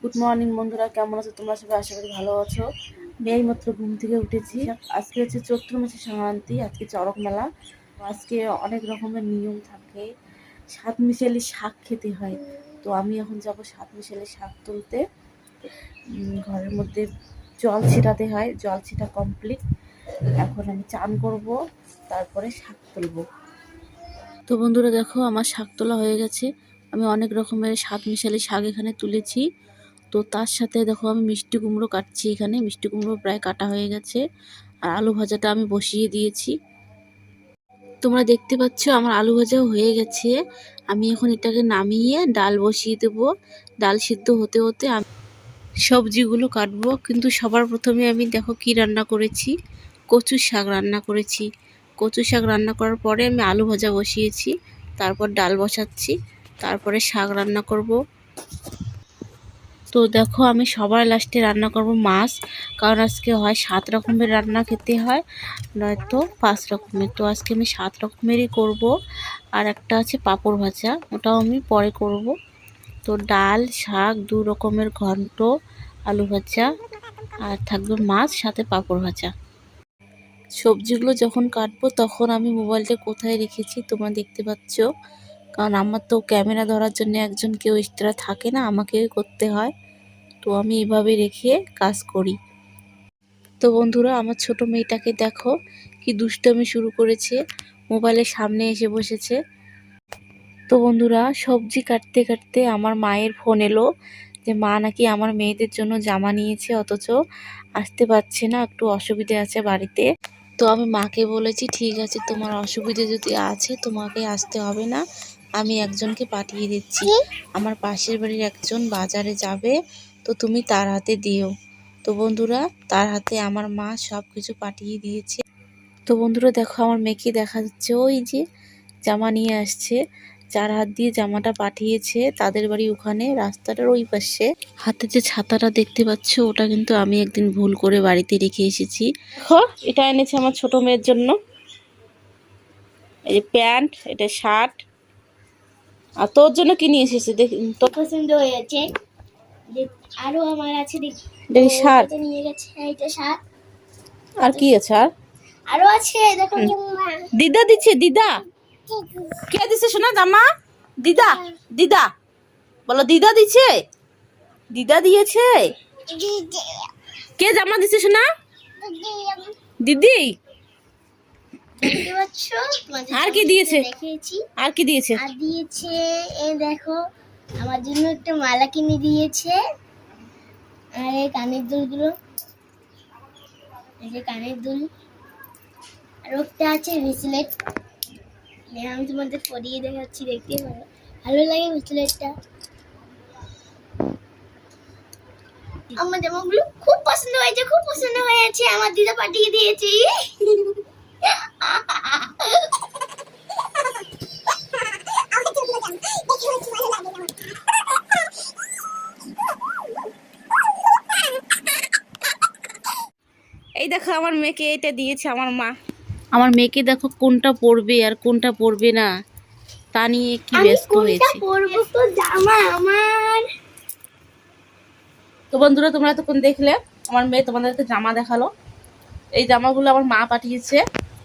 Good morning বন্ধুরা। কেমন আছো? তোমরা সবাই আশা করি ভালো আছো। এই মাত্র ঘুম থেকে উঠেছি। আজকে হচ্ছে চৈত্র মাসের সংক্রান্তি, আজকে চরক মেলা। আজকে অনেক রকমের নিয়ম থাকে। সাত মিশালি শাক খেতে হয়। তো আমি এখন যাব সাত মিশালি শাক তুলতে। ঘরের মধ্যে জল ছিটাতে হয়। জল ছিটা কমপ্লিট এখন আমি চান করব, তারপরে শাক তুলবো। তো বন্ধুরা, দেখো, আমার শাক তোলা হয়ে গেছে। আমি অনেক রকমের সাত মিশালি শাক এখানে তুলেছি। তো তার সাথে দেখো আমি মিষ্টি কুমড়ো কাটছি এখানে। মিষ্টি কুমড়ো প্রায় কাটা হয়ে গেছে। আর আলু ভাজাটা আমি বসিয়ে দিয়েছি। তোমরা দেখতে পাচ্ছ আমার আলু ভাজাও হয়ে গেছে। আমি এখন এটাকে নামিয়ে ডাল বসিয়ে দেবো। ডাল সিদ্ধ হতে হতে আমি সবজিগুলো কাটবো। কিন্তু সবার প্রথমে আমি দেখো কি রান্না করেছি। কচু শাক রান্না করেছি। কচু শাক রান্না করার পরে আমি আলু ভাজা বসিয়েছি। তারপর ডাল বসাচ্ছি। তারপরে শাক রান্না করব। তো দেখো আমি সবার লাস্টে রান্না করব মাছ, কারণ আজকে হয় সাত রকমের রান্না খেতে হয়, নয়তো পাঁচ রকমের। তো আজকে আমি সাত রকমেরই করব, আর একটা আছে পাঁপড় ভাজা, ওটাও আমি পরে করব। তো ডাল, শাক, দু রকমের ঘন্ট, আলু ভাজা, আর থাকবে মাছ, সাথে পাঁপড় ভাজা। সবজিগুলো যখন কাটবো তখন আমি মোবাইলটা কোথায় রেখেছি তোমরা দেখতে পাচ্ছ। কারণ আমার তো ক্যামেরা ধরার জন্য একজন কেউ এক্সট্রা থাকে না, আমাকেই করতে হয়। তো আমি এভাবে রেখে কাজ করি। তো বন্ধুরা, আমার ছোট মেয়েটাকে দেখো কি দুষ্টমি শুরু করেছে। মোবাইলের সামনে এসে বসেছে। তো বন্ধুরা, সবজি কাটতে কাটতে আমার মায়ের ফোন এলো যে, মা নাকি আমার মেয়েদের জন্য জামা নিয়েছে, অথচ আসতে পারছে না, একটু অসুবিধে আছে বাড়িতে। তো আমি মাকে বলেছি, ঠিক আছে, তোমার অসুবিধে যদি আছে, তোমাকে আসতে হবে না। আমি একজনকে পাঠিয়ে দিচ্ছি। আমার পাশের বাড়ির একজন বাজারে যাবে তো তুমি তার হাতে দিও। তো বন্ধুরা তার হাতে আমার মা সব কিছু পাঠিয়ে দিয়েছে। তো বন্ধুরা দেখো আমার মেয়েকে দেখা যাচ্ছে ওই যে জামা নিয়ে আসছে। যার হাত দিয়ে জামাটা পাঠিয়েছে তাদের বাড়ি ওখানে রাস্তাটার ওই পাশে। হাতে যে ছাতাটা দেখতে পাচ্ছ ওটা কিন্তু আমি একদিন ভুল করে বাড়িতে রেখে এসেছি। দেখো এটা এনেছে আমার ছোট মেয়ের জন্য। এই যে প্যান্ট এটা শার্ট। আর তোর জন্য কি নিয়ে এসেছে? দেখ তোর পছন্দ হয়েছে। আরও আমার আছে দেখ। দেখি শার্ট এটা নিয়ে গেছে এইটা শার্ট আর কি আছে আর? আরও আছে দেখো দিদা দিচ্ছে দিদা। কে দিছে শোনা জামা দিদা দিদা। বলো দিদা দিছে দিদা দিয়েছে? কে জামা দিছে শোনা? দিদি? আর কি দিয়েছে? আর কি দিয়েছে? আর দিয়েছে এই দেখো আমার জন্য একটা মালা কিনে দিয়েছে। আর এই কানের দুলগুলো। এই যে কানের দুল। আর একটা আছে ব্রেসলেট আমি তোমাদের পরিয়ে দেখাচ্ছি দেখতে পারো ভালো লাগে ব্রেসলেটটা আমার জামাগুলো খুব পছন্দ হয়েছে খুব পছন্দ হয়েছে। আমার দিদা পাঠিয়ে দিয়েছে। এই দেখো আমার মেয়েকে এটা দিয়েছে আমার মা। আমার মেয়েকে দেখো কোনটা পরবে আর কোনটা পরবে না তা নিয়ে কি ব্যস্ত হয়েছে। তো জামা আমার। তো বন্ধুরা তোমরা তখন দেখলে আমার মেয়ে তোমাদেরকে জামা দেখাল। এই জামাগুলো আমার মা পাঠিয়েছে।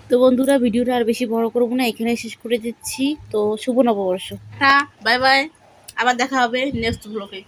তো বন্ধুরা ভিডিওটা আর বেশি বড় করব না এখানে শেষ করে দিচ্ছি। তো শুভ নববর্ষ। হ্যাঁ বাই বাই। আবার দেখা হবে নেক্সট ব্লগে